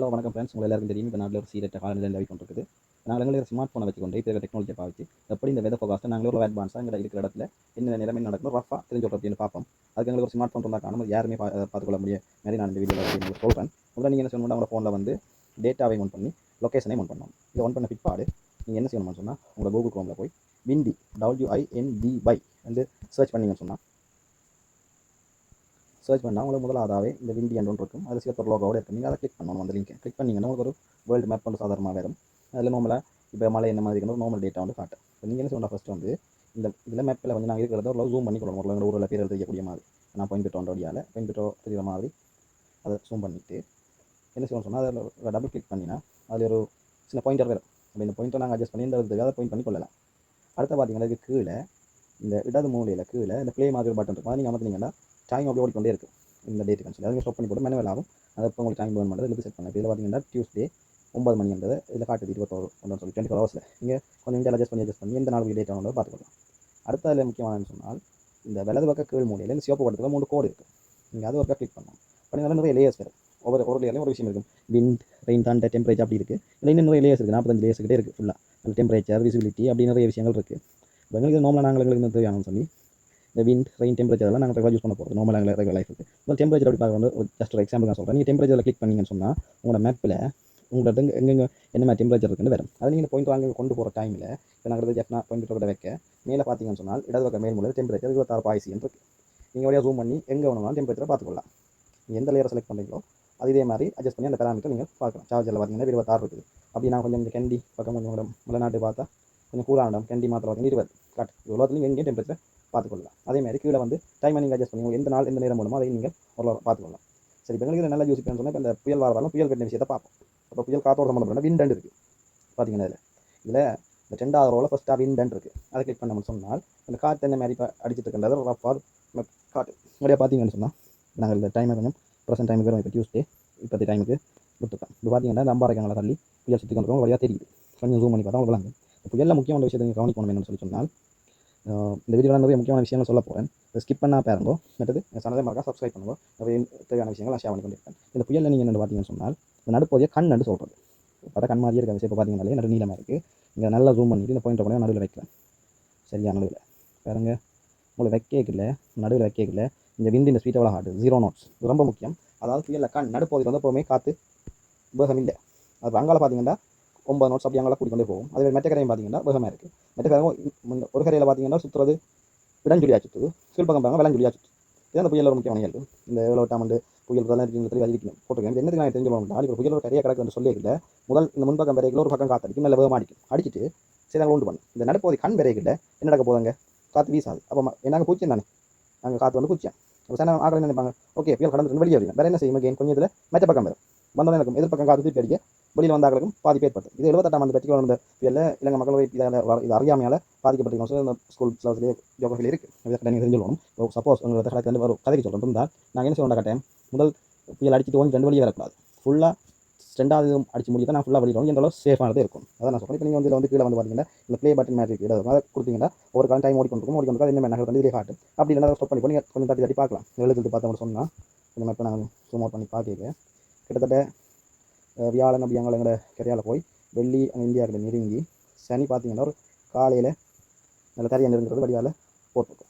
Hello வணக்கம் friends உங்கள் எல்லாருக்கும் தெரியும் இப்போ நாட்டில் ஒரு சீரட்ட காலநிலை நிலவி கொண்டிருக்குது. நாங்கள் எங்களுக்கு ஸ்மார்ட் ஃபோனை வச்சுக்கொண்டு இப்போ டெக்னாலஜி பாவிச்சு எப்படி இந்த வெதர் ஃபோகாஸ்ட்டை நாங்கள் ஒரு அட்வான்ஸாக எங்களை இருக்கிற இடத்துல என்ன நிலைமை நடக்கணும் ரஃபாக தெரிஞ்சு அப்படின்னு பார்ப்போம். அதுக்கு எங்களுக்கு ஒரு ஸ்மார்ட் ஃபோன் இருந்தால் காணும் யாருமே பா பார்த்துக்கொள்ள முடியும் மாதிரி நான் இந்த வீடியோவில் உங்களுக்கு சொல்கிறேன் முதல்ல நீங்கள் என்ன சொல்லணும் உங்களோட ஃபோனில் வந்து டேட்டாவை ஒன் பண்ணி லொக்கேஷனை ஒன் பண்ணணும். இதை ஒன் பண்ண பிற்பாடு நீங்கள் என்ன செய்யணும்னு சொன்னால் உங்களோட கூகுள் க்ரோமில் போய் windy W I N D Y by வந்து சர்ச் பண்ணீங்கன்னு சொன்னால் சர்ச் பண்ணால் உங்களுக்கு முதலாவதாகவே இந்த விண்டி ஒன்று இருக்கும். அது சில லோகோட இருக்கும் நீங்கள் அதை கிளிக் பண்ணணும் அந்த லிங்கை கிளிக் பண்ணிங்கன்னா உங்களுக்கு ஒரு வேர்ல்டு மேப் வந்து சாதாரணமாக வரும். அதில் நார்மலாக இப்போ மழை என்ன மாதிரி இருக்கணும் நார்மல் டேட்டா வந்து காட்டும். இப்போ நீங்கள் என்ன சொன்னால் ஃபஸ்ட்டு வந்து இந்த இதில் மேப்பில் வந்து நாங்கள் இருக்கிறத ஒரு ஜூம் பண்ணி கொடுக்கணும் ஒரு ஊரில் பேர் எழுதிக்கக்கூடிய மாதிரி. நான் பாயிண்ட் பெற்றோன்ற வழியால் பாயிண்ட் பெற்றோ மாதிரி அதை ஜூம் பண்ணிவிட்டு என்ன செய்யணும் சொன்னால் அதில் டபுள் கிளிக் பண்ணினா அதில் ஒரு சின்ன பாயிண்டர் வரும். அப்போ இந்த பாயிண்ட்டை நாங்கள் அட்ஜஸ்ட் பண்ணி இந்த அதை பாயிண்ட் பண்ணி கொள்ளலாம். அடுத்து பார்த்தீங்கன்னா இதுக்கு கீழே இந்த இடது மூலையில் கீழே இந்த ப்ளே மாதிரி பட்டன் இருக்கும். அதை நீங்கள் அமர்த்தினீங்கன்னா டைம் அப்படி ஓடிக்கொண்டே இருக்கும். இந்த டேட் கன்சல் அதை ஸ்டாப் பண்ணி போட்டு மேனுவல் ஆகும். அதை இப்போ உங்களுக்கு டைம் பேர்ன் பண்ணுறது இதுக்கு செட் பண்ணலாம் இதில் பார்த்தீங்கன்னா டியூஸ்டே ஒன்பது மணின்றது இதில் காட்டுது. இருபத்தோரு ஒன்று சொல்லி டுவெண்ட்டி ஃபோர் ஹவர்ஸில் நீங்கள் கொஞ்சம் இங்கே அட்ஜஸ்ட் பண்ணி அட்ஜஸ்ட் பண்ணி எந்த நாளுக்கு டேட் ஆனதோ பார்த்துக்கலாம் அடுத்த அதில் முக்கியமானதுன்னு சொன்னால் இந்த வலது பக்க கீழ் மூலையில் இந்த சிவப்பு படத்தில் மூணு கோடு இருக்குது நீங்கள் அது ஒருக்கா கிளிக் பண்ணலாம். பண்ணிங்கன்னா நிறைய லேயர்ஸ் வரும் ஒவ்வொரு ஒரு லேயர்லையும் ஒரு விஷயம் இருக்கும். விண்ட் ரெயின் தாண்ட டெம்பரேச்சர் அப்படி இருக்குது இல்லை இன்னும் நிறைய லேயர்ஸ் இருக்குது நாற்பத்தஞ்சு லேயர்ஸ் கிட்டே இருக்குது ஃபுல்லாக டெம்பரேச்சர் விசிபிலிட்டி அப்படி நிறைய விஷயங்கள் இருக்குது இப்போ எங்களுக்கு நார்மலாக நாங்கள் எங்களுக்கு இந்த தேவையானு சொல்லி இந்த விண்ட் ரெயின் டெம்பரேச்சர் எல்லாம் நாங்கள் ரெகுலர் யூஸ் பண்ண போகிறது நார்மலாக எங்களுக்கு ரெகுலர் லைஃபுக்கு இப்போ டெம்பரேச்சர் அப்படி பார்க்க வந்து ஜஸ்ட் ஒரு எக்ஸாம்பிள் நான் சொல்கிறேன் நீங்கள் டெம்பரேச்சரில் கிளிக் பண்ணிங்கன்னு சொன்னால் உங்களோட மேப்பில் உங்களோட எங்கே எங்கெங்கே என்ன மாதிரி டெம்பரேச்சர் இருக்குன்னு வரும். அதை நீங்கள் பாயிண்ட் வாங்கி கொண்டு போகிற டைமில் இப்போ நாங்கள் ஜெஃப்னா பாயிண்ட் கூட வைக்க மேலே பார்த்தீங்கன்னு சொன்னால் இடது பக்கம் மேல் மூலையில் டெம்பரேச்சர் இருபத்தாறு பாய்சி இருக்குது நீங்கள் வழியாக ஜூம் பண்ணி எங்கே வேணும்னாலும் டெம்பரேச்சரை பார்த்துக்கலாம் நீங்கள் எந்த லேயரை செலக்ட் பண்ணுறீங்களோ அது இதே மாதிரி அட்ஜஸ்ட் பண்ணி அந்த பேராமீட்டர் நீங்கள் பார்க்கலாம். சார்ஜரில் பார்த்தீங்கன்னா இருபத்தாறு இருக்குது. அப்படி நான் கொஞ்சம் இந்த கெண்டி பக்கம் கொஞ்சம் மலைநாட்டு பார்த்தா கொஞ்சம் கூலான இடம் கெண்டி மாத்திரம் பார்த்தீங்கன்னா இருபது. காட்டு இவ்வளோத்துலையும் எங்கேயும் டெம்பரேச்சர் பார்த்துக்கொள்ளலாம். அதே மாதிரி கீழே வந்து டைமை நீங்கள் அட்ஜஸ்ட் பண்ணி எந்த நாள் எந்த நேரம் மூலமோ அதை நீங்கள் ஒரு பார்த்துக்கொள்ளலாம். சரி இப்போ எங்களுக்கு நல்லா யூஸ் பண்ணி சொன்னால் இப்போ இந்த புயல் வரதாலும் புயல் கட்டின விஷயத்தை பார்ப்போம். அப்போ புயல் காத்தோட சம்மந்தப்பட்ட விண்டண்ட் இருக்குது பார்த்தீங்கன்னா இதில்? இதில் இந்த ரெண்டாவது ரோவில் ஃபஸ்ட்டாக விண்டண்ட் இருக்குது அதை கிளிக் பண்ண சொன்னால் அந்த காற்று என்ன மாதிரி இப்போ அடிச்சிட்டு இருக்கின்றது ரஃபார் காட்டு முறையாக பார்த்தீங்கன்னு சொன்னால் நாங்கள் இந்த டைமை கொஞ்சம் ப்ரெசென்ட் டைமுக்கு வரும். இப்போ டியூஸ்டே இப்போத்தி டைமுக்கு கொடுத்துருக்கோம். இப்போ பார்த்தீங்கன்னா இந்த தள்ளி புயல் சுற்றி கொண்டு வழியாக தெரியுது. கொஞ்சம் ஜூம் பண்ணி பார்த்தா உங்களுக்கு புயலில் முக்கியமான விஷயத்தை நீங்கள் கவனிக்கணும் என்னன்னு சொல்லி சொன்னால் இந்த வீடியோவில் நிறைய முக்கியமான விஷயங்கள் சொல்ல போகிறேன் ஸ்கிப் பண்ணால் பாருங்கோ. மற்றது சேனலை மறக்கா சப்ஸ்கிரைப் பண்ணுங்க. நிறைய தேவையான விஷயங்கள் நான் ஷேர் பண்ணி கொண்டிருக்கேன் இந்த புயலில் நீங்கள் என்ன பார்த்தீங்கன்னு சொன்னால் இந்த நடுப்போதைய கண் நடு சொல்கிறது பார்த்தா கண் மாதிரியே இருக்காது இப்போ பார்த்தீங்கன்னாலே நடு நீளமாக இருக்குது இங்கே நல்லா ஜூம் பண்ணிட்டு இந்த பாயிண்ட் கூட நடுவில் வைக்கிறேன். சரியா நடுவில். பாருங்க. உங்களுக்கு வைக்கல நடுவில் வைக்கல இந்த விந்து இந்த ஸ்வீட் எவ்வளோ ஹார்டு ஜீரோ நோட்ஸ் இது ரொம்ப முக்கியம். அதாவது புயலில் கண் நடுப்போதையில் வந்து எப்போவுமே காற்று உபயோகம் இல்லை அது அங்கால பார்த்தீங்கன்னா ஒன்பது நோட்ஸ் அப்படி அங்கே கூட்டிக்கொண்டே போகும். அதே மற்ற கரையும் பார்த்தீங்கன்னா வேகமாக இருக்குது மற்ற கரையும் ஒரு கரையில் பார்த்தீங்கன்னா சுற்றுறது இடஞ்சுழியா சுற்றுது கீழ் பக்கம் பாருங்க விலஞ்சுழியா சுற்று இதான் அந்த புயல் ஒரு முக்கியமான இயல்பு. இந்த எவ்வளோ டாமண்டு புயல் இதெல்லாம் இருக்கீங்க தெளிவாக இருக்கணும் போட்டுருக்கேன். இது நான் தெரிஞ்சு போனால் இப்போ புயல் ஒரு கரையாக கிடக்குன்னு சொல்லியிருக்கல முதல் இந்த முன்பக்கம் வரைக்கும் ஒரு பக்கம் காற்று நல்ல வேகமாக அடிக்கும். அடிச்சிட்டு சரி நாங்கள் உண்டு பண்ணும். இந்த நடுப்போதை கண் வரைக்கிட்ட என்ன நடக்க போதாங்க காற்று வீசாது. அப்போ என்னங்க பூச்சி தானே? நாங்கள் காற்று வந்து பூச்சியா? அப்போ சார் ஆகலை நினைப்பாங்க. ஓகே புயல் கடந்து வெளியே வரீங்க வேறு என்ன செய்யும்? கொஞ்சம் இதில் மெச்ச பக்கம் வரும். வந்தோடனே இருக்கும் எதிர்ப்பக்கம் காற்று திருப்பி அடிக்க வெளியில் வந்தார்களுக்கும் பாதிப்பு ஏற்பட்டது இது எழுபத்தெட்டாம் ஆண்டு பெற்றிகள் வந்த புயலில் இலங்கை மக்கள் இதில் இது அறியாமையால் பாதிக்கப்பட்டிருக்கோம் இந்த ஸ்கூல் சிலவசிலே ஜோகிரஃபியில் இருக்குது இதை நீங்கள் தெரிஞ்சுக்கணும். இப்போ சப்போஸ் உங்களுக்கு கணக்கு வந்து ஒரு கதைக்கு சொல்கிறோம் இருந்தால் நாங்கள் என்ன செய்வோம் கட்டேன் முதல் புயல் அடிச்சுட்டு ஒன்று ரெண்டு வழியே வரக்கூடாது. ஃபுல்லாக ரெண்டாவது அடிச்சு முடியும் நான் ஃபுல்லாக வெளியிடும் எந்த அளவு சேஃபானது இருக்கும். அதான் நான் சொல்கிறேன் இப்போ நீங்கள் வந்து இதில் வந்து கீழே வந்து பார்த்தீங்கன்னா இந்த ப்ளே பட்டன் மாதிரி இருக்குது அதை கொடுத்தீங்கன்னா ஒரு காலம் டைம் ஓடிக்கொண்டிருக்கும். ஓடிக்கொண்டு என்ன நகர் வந்து இதே அப்படி இல்லைனா ஸ்டாப் பண்ணி நீங்கள் கொஞ்சம் தட்டி தட்டி பார்க்கலாம். எழுத்துட்டு பார்த்தோம்னு சொன்னால் கொஞ்சம் இப்போ நான் zoom பண்ணி பார்க்க கிட்டத்தட்ட வியாழன் அப்படி அங்கே எங்களை கரையால் போய் வெள்ளி அங்கே இந்தியாவில் நெருங்கி சனி பார்த்தீங்கன்னா ஒரு காலையில் நல்ல தரையாக நெருங்குறது வடிவால் போட்டிருக்கோம்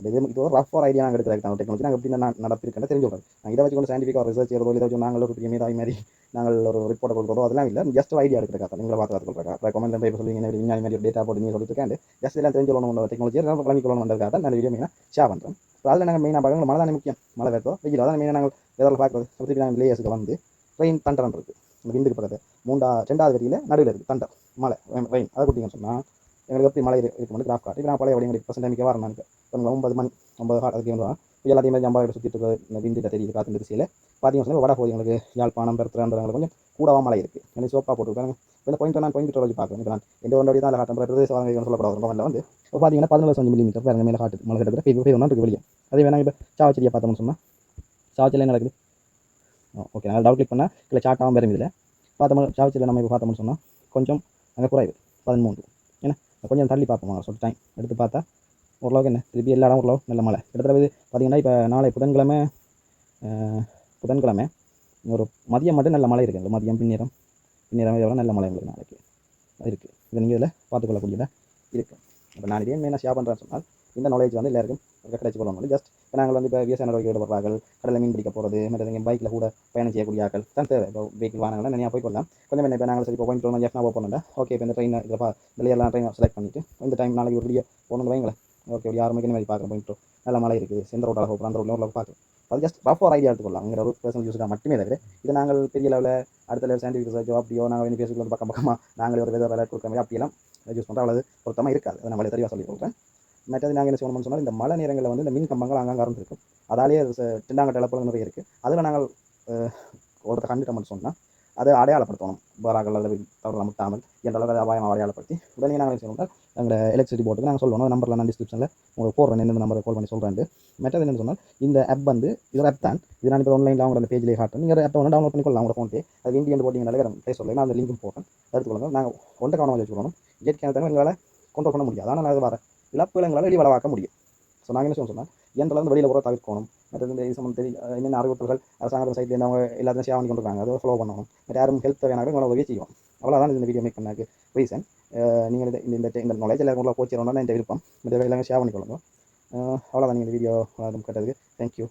இது இது ஒரு ரஃப் ஒரு ஐடியா நாங்கள் எடுக்கிற டெக்னாலஜி நாங்கள் எப்படி நான் நடப்பிருக்கேன் தெரிஞ்சு விடுறோம் நாங்கள் இதை வச்சு கொண்டு சயின்டிஃபிக்காக ரிசர்ச் செய்யறதோ இதை வச்சு நாங்கள் ஒரு பெரிய மீதாய் மாதிரி நாங்கள் ஒரு ரிப்போர்ட் கொடுக்குறதோ அதெல்லாம் இல்லை ஜஸ்ட் ஐடியா எடுக்கிற கதை நீங்களை பார்த்து பார்த்துக்கொள்றா அப்புறம் கமெண்ட் பேப்பர் சொல்லி என்ன விஞ்ஞானி மாதிரி டேட்டா போட்டு நீங்கள் சொல்லிட்டு ஜஸ்ட் எல்லாம் தெரிஞ்சு கொள்ளணும் டெக்னாலஜி எல்லாம் கிளம்பி கொள்ளணும் வந்ததுக்காக நான் வீடியோ மெயினாக ஷேர் பண்ணுறேன் அதில் நாங்கள் மெயினாக பார்க்கணும் மழை தானே முக்கியம் மழை வெத்தோ வெயில் அதான் மெயினாக நாங்கள் வேறு பார்க்குறது திருப்பி நாங்கள் லேயர்ஸுக்கு வந்து ட்ரெயின் தண்டரம் இருக்குது இந்த விண்டுக்கு பக்கத்தில். மூண்டா ரெண்டாவது வரியில் நடுவில் இருக்குது தண்டர் மலை ரெயின் அதை கொடுத்தீங்கன்னு சொன்னால் எங்களுக்கு எப்படி மலை இருக்கு வந்து கிராஃப் காட்டு. இப்போ நான் பழைய வழி எங்களுக்கு பர்சன்ட் மிக்க வரணும் இப்போ ஒன்பது மணி ஒன்பது காட் அதுக்கு வந்து இப்போ எல்லாத்தையும் மாதிரி சுற்றிட்டு இருக்கிற இந்த விண்டு தெரியுது காற்று திசையில். பார்த்தீங்கன்னு சொன்னால் வட போகுது எங்களுக்கு. யாழ்ப்பாணம் பெருத்துறான்றவங்களுக்கு கொஞ்சம் கூடவா மலை இருக்குது எனக்கு சோப்பாக போட்டுருக்காங்க இந்த பாயிண்ட் நான் பாயிண்ட் வச்சு பார்க்குறேன். இப்போ நான் எந்த ஒன்றோடி தான் காட்டம் பிரதேச வாங்க சொல்லப்படாது. ரொம்ப வந்து. இப்போ பார்த்தீங்கன்னா பதினேழு அஞ்சு மில்லிமீட்டர் வேறு மேலே காட்டுது. மழை இப்போ இப்போ பெய்து இருக்குது வெளியே. அதே வேணா இப்போ சாவச்செடியை பார்த்தோம்னு சொன்னால் சாவச்செடியில் என்ன நடக்குது? ஓகே நான் டவுட் கிளிக் பண்ணால் இல்லை சாட்டாகவும் வரும் இதில் பார்த்தோம் சாவிச்சில் நம்ம இப்போ பார்த்தோம்னு சொன்னால் கொஞ்சம் அங்கே குறைவு. பதிமூன்று. ஏன்னா கொஞ்சம் தள்ளி பார்ப்போம் சொல்லிட்டு டைம் எடுத்து பார்த்தா ஓரளவுக்கு என்ன? திருப்பி எல்லா இடம் ஓரளவு நல்ல மழை. கிட்டத்தட்ட இது பார்த்திங்கன்னா இப்போ நாளை புதன்கிழமை புதன்கிழமை ஒரு மதியம் மட்டும் நல்ல மழை இருக்குது மதியம் பின்னிரம் பின்னிரம் இதோட நல்ல மழை உங்களுக்கு நாளைக்கு இருக்குது இதை நீங்கள் இதில் பார்த்துக்கொள்ளக்கூடியதாக இருக்குது இப்போ நான் இதே மெயினாக ஷேர் பண்ணுறேன்னு சொன்னால் இந்த நாலேஜ் வந்து எல்லாருக்கும் கிடைச்சி கொள்ளணும் ஜஸ்ட் இப்போ நாங்கள் வந்து இப்போ விவசாய நடவடிக்கை ஈடுபடுறார்கள் கடலில் மீன் பிடிக்க போகிறது மற்ற எங்கள் பைக்கில் கூட பயணம் செய்யக்கூடிய ஆட்கள் தான் தேவை. இப்போ வெஹிக்கிள் வாங்கினா நிறையா போய் கொள்ளலாம் கொஞ்சம் என்ன இப்போ நாங்கள் சரி இப்போ பாயிண்ட் ஒன்று ஜெஃப்னா போகணும்னா ஓகே இப்போ இந்த ட்ரெயின் இதில் பா எல்லாம் ட்ரெயின் செலக்ட் பண்ணிவிட்டு இந்த டைம் நாளைக்கு ஒரு வீடியோ போகணும்னு வைங்களேன். ஓகே ஒரு யார் மாதிரி பார்க்குறோம் பாயிண்ட் நல்ல மழை இருக்குது. எந்த ரோட்டாக போகிறோம் அந்த ரோட்டில் பார்க்கலாம் அது ஜஸ்ட் ரஃப் ஒரு ஐடியா எடுத்துக்கலாம் அங்கே ஒரு பர்சனல் யூஸுக்காக மட்டுமே தவிர இது நாங்கள் பெரிய லெவலில் அடுத்த லெவல் சயின்டிஃபிக் ரிசர்ச்சோ அப்படியோ நாங்கள் வந்து பேசிக்கலாம் பக்கம் பக்கமாக நாங்களே ஒரு வெதர் வேலை கொடுக்குற மாதிரி அப்படியெல்லாம் யூஸ் பண்ணுறோம் அவ்வளவு பொருத்தமாக இருக்காது. அதை நம்மளே தெளிவாக சொல்லி கொடுக்குறேன். மற்றது நாங்கள் என்ன செய்யணும்னு சொன்னால் இந்த மழை நேரங்களில் வந்து இந்த மின் கம்பங்கள் அங்கங்கே இருக்கும். அதாலேயே திண்டாங்கட்ட இழப்புகள் நிறைய இருக்குது அதில் நாங்கள் ஒருத்தர் கண்டுட்டோம்னு சொன்னால் அதை அடையாளப்படுத்தணும். வராங்கள் அல்லது தவறு முட்டாமல் என்ற அளவுக்கு அபாயம் அடையாளப்படுத்தி உடனே நாங்கள் சொன்னால் செய்யணும்னா எலக்ட்ரிசிட்டி போர்ட்டுக்கு நாங்கள் சொல்லணும். நம்பரில் நான் டிஸ்கிரிப்ஷனில் உங்களுக்கு போடுறேன் எந்த நம்பரை கால் பண்ணி சொல்கிறேன் மற்றது என்னன்னு சொன்னால் இந்த ஆப் வந்து இது ஆப் தான். இது நான் இப்போ ஆன்லைனில் அவங்க அந்த பேஜ்லேயே காட்டுறேன். நீங்கள் ஆப்பை வந்து டவுன்லோட் பண்ணிக்கொள்ளலாம் உங்களோட ஃபோன் பே அது இந்தியன் போட்டிங்கனாலே வேறு ப்ளே நான் அந்த லிங்க்கும் போடுறேன். எடுத்துக்கொள்ளுங்க நாங்கள் ஒன்றை கவனம் வச்சுக்கணும் இயற்கையான தன்மை எங்களால் கண்ட்ரோல் பண்ண முடியாது. ஆனால் நான் அது வரேன். இழப்புகளை எங்களால் வெளி வளவாக்க முடியும். ஸோ நாங்கள் என்ன சொன்னோம் என்ற வந்து வெளியில் போகிற தவிர்க்கணும். மற்ற இந்த இது சம்மந்தம் தெரிய என்னென்ன அறிவுறுத்தல்கள் அரசாங்கத்தின் சைட்லேருந்து அவங்க எல்லாத்தையும் சேவை பண்ணி கொண்டுருக்காங்க அதை ஃபாலோ பண்ணணும். மற்ற யாரும் ஹெல்த் தேவையான உங்களை உதவி செய்யும் அவ்வளோதான் இந்த வீடியோ மேக் பண்ணாக்கு ரீசன் நீங்கள் இந்த இந்த இந்த நாலேஜ் எல்லாரும் உள்ள போச்சிடணும்னா இந்த விருப்பம். மற்ற எல்லாமே ஷேர் பண்ணிக்கொள்ளுங்க அவ்வளோதான் நீங்கள் இந்த வீடியோ கேட்டதுக்கு. தேங்க்யூ